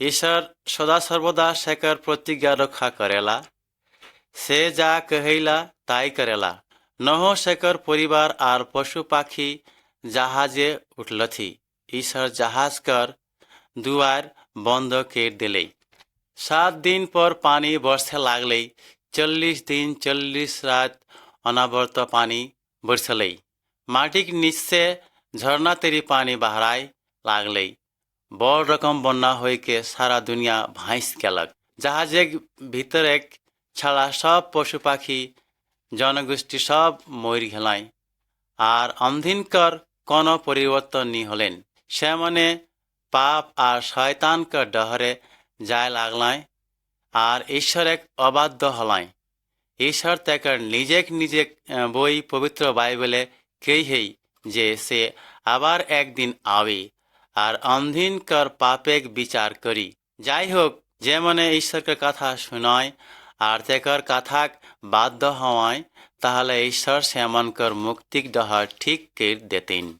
ईश्वर सदा सर्वदा सेकर प्रतिज्ञा रखा करेला সে যা কহিলা তাই করেলা নহ শেখর পরিবার আর পশু পাখি জাহাজে উঠলথি ঈশ্বর জাহাজ কর দুয়ার বন্ধ কেট দিলেই সাত দিন পর পানি বর্ষে লাগলেই চল্লিশ দিন চল্লিশ রাত অনাবর্ত পানি বর্ষলেই মাটির নিচে ঝর্ণা তেরি পানি বাহারায় লাগলেই বড় রকম বন্যা হইকে সারা দুনিয়া ভাইস গেলক। জাহাজের ভিতরে ছাড়া সব পশু পাখি, জনগোষ্ঠী সব মর গেলাই আর অন্ধিনকর কোনো পরিবর্তন নি হলেন। সে মনে পাপ আর শয়তানকর ডহরে যায় লাগলাই আর ঈশ্বর এক অবাধ্য হলাই ঈশ্বর তেকর নিজেক নিজে বই পবিত্র বাইবেলে কেই হেই যে সে আবার একদিন আবে। আর অন্ধীনকর পাপেক বিচার করি। যাই হোক যে মনে ঈশ্বরকে কথা শুনয় আর তেকর কথাক বাধ্য হওয়ায়, তাহলে ঈশ্বর সেমনকর মুক্তিক ডহর ঠিক কের দেতেন।